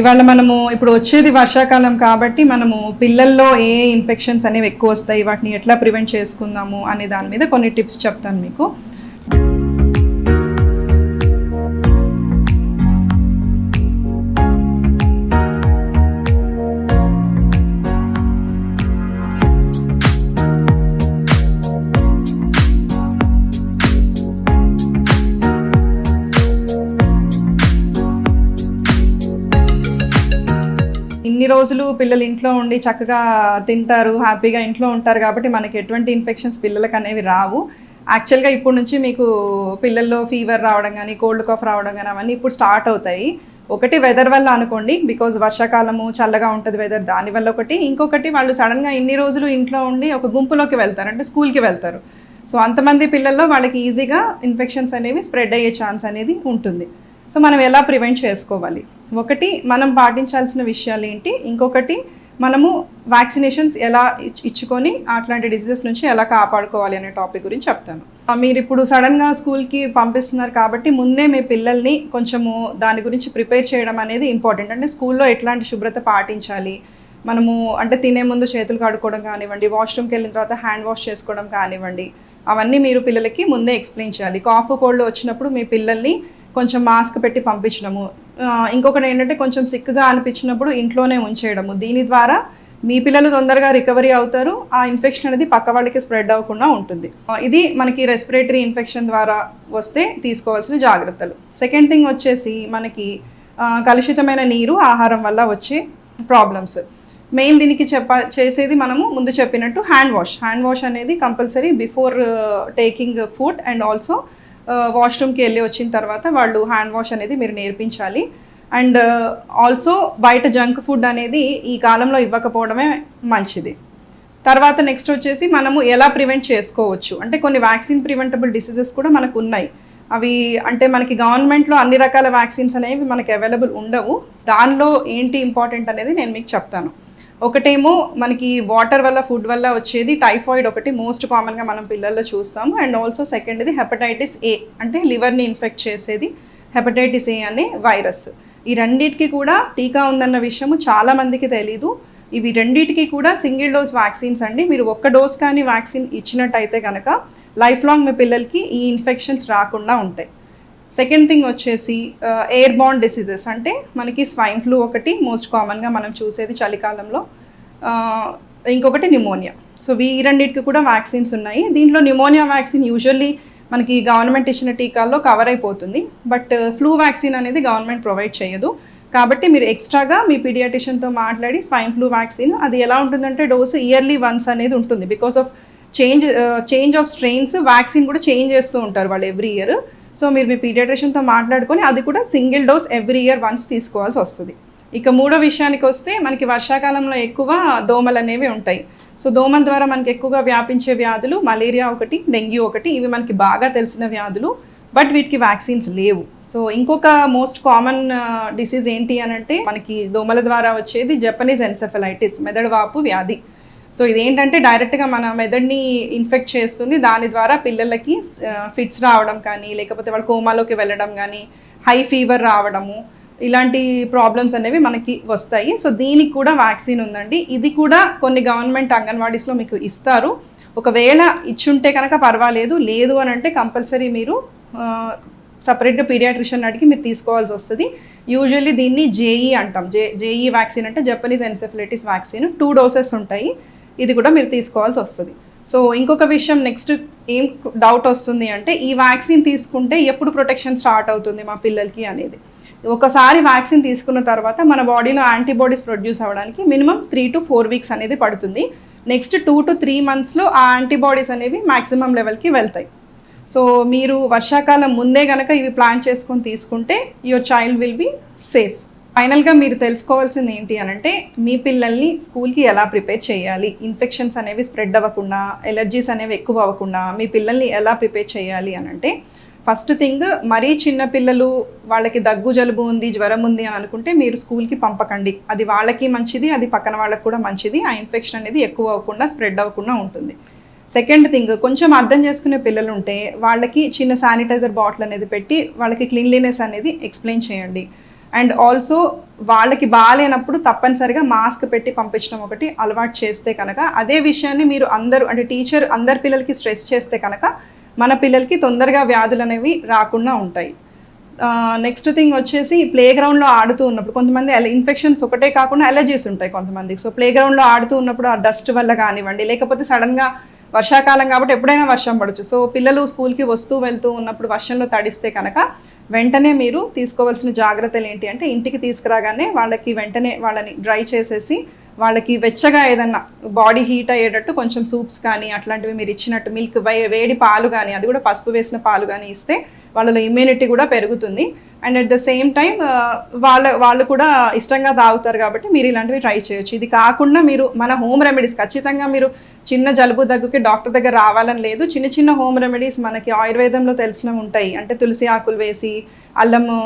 ఇవాళ మనము ఇప్పుడు వచ్చేది వర్షాకాలం కాబట్టి మనము పిల్లల్లో ఏ ఇన్ఫెక్షన్స్ అనేవి ఎక్కువ వస్తాయి? వాటిని ఎట్లా ప్రివెంట్ చేసుకుందాము? అనే దాని మీద కొన్ని టిప్స్ చెప్తాను మీకు. ఇన్ని రోజులు పిల్లలు ఇంట్లో ఉండి చక్కగా తింటారు హ్యాపీగా ఇంట్లో ఉంటారు కాబట్టి మనకి ఎటువంటి ఇన్ఫెక్షన్స్ పిల్లలకు అనేవి రావు. యాక్చువల్గా ఇప్పుడు నుంచి మీకు పిల్లల్లో ఫీవర్ రావడం కానీ కోల్డ్ కాఫ్ రావడం కానీ అవన్నీ ఇప్పుడు స్టార్ట్ అవుతాయి. ఒకటి వెదర్ వల్ల అనుకోండి బికాజ్ వర్షాకాలము చల్లగా ఉంటుంది వెదర్ దానివల్ల ఒకటి. ఇంకొకటి వాళ్ళు సడన్గా ఇన్ని రోజులు ఇంట్లో ఉండి ఒక గుంపులోకి వెళ్తారు అంటే స్కూల్కి వెళ్తారు. సో అంతమంది పిల్లల్లో వాళ్ళకి ఈజీగా ఇన్ఫెక్షన్స్ అనేవి స్ప్రెడ్ అయ్యే ఛాన్స్ అనేది ఉంటుంది. సో మనం ఎలా ప్రివెంట్ చేసుకోవాలి? ఒకటి మనం పాటించాల్సిన విషయాలు ఏంటి? ఇంకొకటి మనము వ్యాక్సినేషన్స్ ఎలా ఇచ్- ఇచ్చుకొని అట్లాంటి డిసీజెస్ నుంచి ఎలా కాపాడుకోవాలి అనే టాపిక్ గురించి చెప్తాను. మీరు ఇప్పుడు సడన్గా స్కూల్కి పంపిస్తున్నారు కాబట్టి ముందే మీ పిల్లల్ని కొంచెము దాని గురించి ప్రిపేర్ చేయడం అనేది ఇంపార్టెంట్. అంటే స్కూల్లో ఎట్లాంటి శుభ్రత పాటించాలి? మనము అంటే తినే ముందు చేతులు కడుక్కోవడం కానివ్వండి వాష్రూమ్కి వెళ్ళిన తర్వాత హ్యాండ్ వాష్ చేసుకోవడం కానివ్వండి అవన్నీ మీరు పిల్లలకి ముందే ఎక్స్ప్లెయిన్ చేయాలి. కాఫ్ కోల్డ్ వచ్చినప్పుడు మీ పిల్లల్ని కొంచెం మాస్క్ పెట్టి పంపించడము. ఇంకొకటి ఏంటంటే కొంచెం సిక్గా అనిపించినప్పుడు ఇంట్లోనే ఉంచేయడము. దీని ద్వారా మీ పిల్లలు తొందరగా రికవరీ అవుతారు. ఆ ఇన్ఫెక్షన్ అనేది పక్క వాళ్ళకి స్ప్రెడ్ అవ్వకుండా ఉంటుంది. ఇది మనకి రెస్పిరేటరీ ఇన్ఫెక్షన్ ద్వారా వస్తే తీసుకోవాల్సిన జాగ్రత్తలు. సెకండ్ థింగ్ వచ్చేసి మనకి కలుషితమైన నీరు ఆహారం వల్ల వచ్చే ప్రాబ్లమ్స్. మెయిన్ దీనికి చెప్ప చేసేది మనము ముందు చెప్పినట్టు హ్యాండ్ వాష్. హ్యాండ్ వాష్ అనేది compulsory before taking food and also వాష్రూమ్కి వెళ్ళి వచ్చిన తర్వాత వాళ్ళు హ్యాండ్ వాష్ అనేది మీరు నేర్పించాలి. అండ్ ఆల్సో uh, బయట జంక్ ఫుడ్ అనేది ఈ కాలంలో ఇవ్వకపోవడమే మంచిది. తర్వాత నెక్స్ట్ వచ్చేసి మనము ఎలా ప్రివెంట్ చేసుకోవచ్చు? అంటే కొన్ని వ్యాక్సిన్ ప్రివెంటబుల్ డిసీజెస్ కూడా మనకు ఉన్నాయి. అవి అంటే మనకి గవర్నమెంట్లో అన్ని రకాల వ్యాక్సిన్స్ అనేవి మనకి అవైలబుల్ ఉండవు. దానిలో ఏంటి ఇంపార్టెంట్ అనేది నేను మీకు చెప్తాను. ఒకటేమో మనకి వాటర్ వల్ల ఫుడ్ వల్ల వచ్చేది టైఫాయిడ్ ఒకటి మోస్ట్ కామన్గా మనం పిల్లల్లో చూస్తాము. అండ్ ఆల్సో సెకండ్ ఇది హెపటైటిస్ ఏ అంటే లివర్ని ఇన్ఫెక్ట్ చేసేది హెపటైటిస్ ఏ అనే వైరస్. ఈ రెండింటికి కూడా టీకా ఉందన్న విషయము చాలా మందికి తెలీదు. ఇవి రెండింటికి కూడా సింగిల్ డోస్ వ్యాక్సిన్స్ అండి. మీరు ఒక్క డోస్ కానీ వ్యాక్సిన్ ఇచ్చినట్టయితే కనుక లైఫ్ లాంగ్ మీ పిల్లలకి ఈ ఇన్ఫెక్షన్స్ రాకుండా ఉంటాయి. సెకండ్ థింగ్ వచ్చేసి ఎయిర్ బాండ్ డిసీజెస్ అంటే మనకి స్వైన్ ఫ్లూ ఒకటి మోస్ట్ కామన్గా మనం చూసేది చలికాలంలో. ఇంకొకటి న్యూమోనియా సో ఈ రెండింటికి కూడా వ్యాక్సిన్స్ ఉన్నాయి. దీంట్లో న్యూమోనియా వ్యాక్సిన్ యూజువల్లీ మనకి గవర్నమెంట్ ఇచ్చిన టీకాల్లో కవర్ అయిపోతుంది. బట్ ఫ్లూ వ్యాక్సిన్ అనేది గవర్నమెంట్ ప్రొవైడ్ చేయదు. కాబట్టి మీరు ఎక్స్ట్రాగా మీ పీడియాటిషియన్తో మాట్లాడి స్వైన్ ఫ్లూ వ్యాక్సిన్ అది ఎలా ఉంటుందంటే డోసు ఇయర్లీ వన్స్ అనేది ఉంటుంది. Because of change change of strains vaccine కూడా చేంజ్ చేస్తూ ఉంటారు వాళ్ళు ఎవ్రీ ఇయర్ సో మీరు మీ పీడియాట్రిషియన్తో మాట్లాడుకొని అది కూడా single dose every year once తీసుకోవాల్సి వస్తుంది. ఇక మూడో విషయానికి వస్తే మనకి వర్షాకాలంలో ఎక్కువ దోమలు అనేవి ఉంటాయి. సో దోమల ద్వారా మనకి ఎక్కువగా వ్యాపించే వ్యాధులు మలేరియా ఒకటి డెంగ్యూ ఒకటి ఇవి మనకి బాగా తెలిసిన వ్యాధులు బట్ వీటికి వ్యాక్సిన్స్ లేవు. సో ఇంకొక మోస్ట్ కామన్ డిసీజ్ ఏంటి అని అంటే మనకి దోమల ద్వారా వచ్చేది జపనీస్ ఎన్సెఫలైటిస్ మెదడు వాపు వ్యాధి. సో ఇదేంటంటే డైరెక్ట్గా మన మెదడుని ఇన్ఫెక్ట్ చేస్తుంది. దాని ద్వారా పిల్లలకి ఫిట్స్ రావడం కానీ లేకపోతే వాళ్ళు కోమాలోకి వెళ్ళడం కానీ హై ఫీవర్ రావడము ఇలాంటి ప్రాబ్లమ్స్ అనేవి మనకి వస్తాయి. సో దీనికి కూడా వ్యాక్సిన్ ఉందండి. ఇది కూడా కొన్ని గవర్నమెంట్ అంగన్వాడీస్లో మీకు ఇస్తారు. ఒకవేళ ఇచ్చుంటే కనుక పర్వాలేదు. లేదు అని అంటే కంపల్సరీ మీరు సపరేట్గా పీడియాట్రిషియన్ అడిగి మీరు తీసుకోవాల్సి వస్తుంది. యూజువల్లీ దీన్ని జేఈ అంటాం. జే జేఈ వ్యాక్సిన్ అంటే Japanese encephalitis vaccine two doses ఉంటాయి. ఇది కూడా మీరు తీసుకోవాల్సి వస్తుంది. సో ఇంకొక విషయం నెక్స్ట్ ఏం డౌట్ వస్తుంది అంటే ఈ వ్యాక్సిన్ తీసుకుంటే ఎప్పుడు ప్రొటెక్షన్ స్టార్ట్ అవుతుంది మా పిల్లలకి అనేది. ఒకసారి వ్యాక్సిన్ తీసుకున్న తర్వాత మన బాడీలో యాంటీబాడీస్ ప్రొడ్యూస్ అవ్వడానికి minimum three to four weeks అనేది పడుతుంది. నెక్స్ట్ టూ టు త్రీ మంత్స్లో ఆ యాంటీబాడీస్ అనేవి మ్యాక్సిమం లెవెల్కి వెళ్తాయి. సో మీరు వర్షాకాలం ముందే కనుక ఇవి ప్లాన్ చేసుకొని తీసుకుంటే your child will be safe ఫైనల్గా మీరు తెలుసుకోవాల్సింది ఏంటి అని అంటే మీ పిల్లల్ని స్కూల్కి ఎలా ప్రిపేర్ చేయాలి? ఇన్ఫెక్షన్స్ అనేవి స్ప్రెడ్ అవ్వకుండా ఎలర్జీస్ అనేవి ఎక్కువ అవ్వకుండా మీ పిల్లల్ని ఎలా ప్రిపేర్ చేయాలి అని అంటే ఫస్ట్ థింగ్ మరీ చిన్న పిల్లలు వాళ్ళకి దగ్గు జలుబు ఉంది జ్వరం ఉంది అని అనుకుంటే మీరు స్కూల్కి పంపకండి. అది వాళ్ళకి మంచిది అది పక్కన వాళ్ళకి కూడా మంచిది. ఆ ఇన్ఫెక్షన్ అనేది ఎక్కువ అవ్వకుండా స్ప్రెడ్ అవ్వకుండా ఉంటుంది. సెకండ్ థింగ్ కొంచెం అర్థం చేసుకునే పిల్లలు ఉంటే వాళ్ళకి చిన్న శానిటైజర్ బాటిల్ అనేది పెట్టి వాళ్ళకి క్లీన్లీనెస్ అనేది ఎక్స్ప్లెయిన్ చేయండి. అండ్ ఆల్సో వాళ్ళకి బాగాలేనప్పుడు తప్పనిసరిగా మాస్క్ పెట్టి పంపించడం ఒకటి అలవాటు చేస్తే కనుక. అదే విషయాన్ని మీరు అందరూ అంటే టీచర్ అందరి పిల్లలకి స్ట్రెస్ చేస్తే కనుక మన పిల్లలకి తొందరగా వ్యాధులు అనేవి రాకుండా ఉంటాయి. నెక్స్ట్ థింగ్ వచ్చేసి ప్లే గ్రౌండ్లో ఆడుతూ ఉన్నప్పుడు కొంతమంది ఇన్ఫెక్షన్స్ ఒకటే కాకుండా అలర్జీస్ ఉంటాయి కొంతమందికి. సో ప్లే గ్రౌండ్లో ఆడుతూ ఉన్నప్పుడు ఆ డస్ట్ వల్ల కానివ్వండి లేకపోతే సడన్గా వర్షాకాలం కాబట్టి ఎప్పుడైనా వర్షం పడచ్చు. సో పిల్లలు స్కూల్కి వస్తూ వెళ్తూ ఉన్నప్పుడు వర్షంలో తడిస్తే కనుక వెంటనే మీరు తీసుకోవాల్సిన జాగ్రత్తలు ఏంటి అంటే ఇంటికి తీసుకురాగానే వాళ్ళకి వెంటనే వాళ్ళని డ్రై చేసేసి వాళ్ళకి వెచ్చగా ఏదన్నా బాడీ హీట్ అయ్యేటట్టు కొంచెం సూప్స్ కానీ అట్లాంటివి మీరు ఇచ్చినట్టు మిల్క్ వేడి పాలు కానీ అది కూడా పసుపు వేసిన పాలు కానీ ఇస్తే వాళ్ళలో ఇమ్యూనిటీ కూడా పెరుగుతుంది. And at the same time వాళ్ళ వాళ్ళు కూడా ఇష్టంగా తాగుతారు కాబట్టి మీరు ఇలాంటివి ట్రై చేయొచ్చు. ఇది కాకుండా మీరు మన హోమ్ రెమెడీస్ ఖచ్చితంగా మీరు చిన్న జలుబు దగ్గుకి డాక్టర్ దగ్గర రావాలని లేదు. చిన్న చిన్న హోమ్ రెమెడీస్ మనకి ఆయుర్వేదంలో తెలిసినవి ఉంటాయి. అంటే తులసి ఆకులు వేసి అల్లము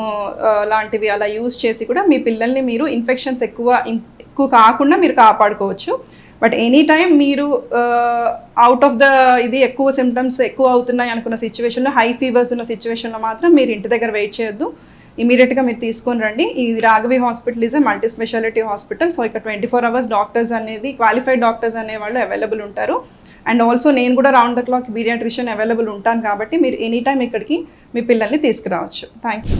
uh, లాంటివి అలా యూజ్ చేసి కూడా మీ పిల్లల్ని మీరు ఇన్ఫెక్షన్స్ ఎక్కువ ఎక్కువ కాకుండా మీరు కాపాడుకోవచ్చు. బట్ ఎనీ టైం మీరు అవుట్ ఆఫ్ ద ఇది ఎక్కువ సిమ్టమ్స్ ఎక్కువ అవుతున్నాయి అనుకున్న సిచ్యువేషన్లో హై ఫీవర్స్ ఉన్న సిచ్యువేషన్లో మాత్రం మీరు ఇంటి దగ్గర వెయిట్ చేయొద్దు. ఇమీడియట్గా మీరు తీసుకొని రండి. ఈ Raghavi hospital is multi speciality hospital so ఇక్కడ ట్వంటీ ఫోర్ అవర్స్ డాక్టర్స్ అనేది క్వాలిఫైడ్ డాక్టర్స్ అనే వాళ్ళు అవైలబుల్ ఉంటారు. అండ్ ఆల్సో నేను కూడా round the clock paediatrician available ఉంటాను కాబట్టి మీరు ఎనీ టైం ఇక్కడికి మీ పిల్లల్ని తీసుకురావచ్చు. Thank you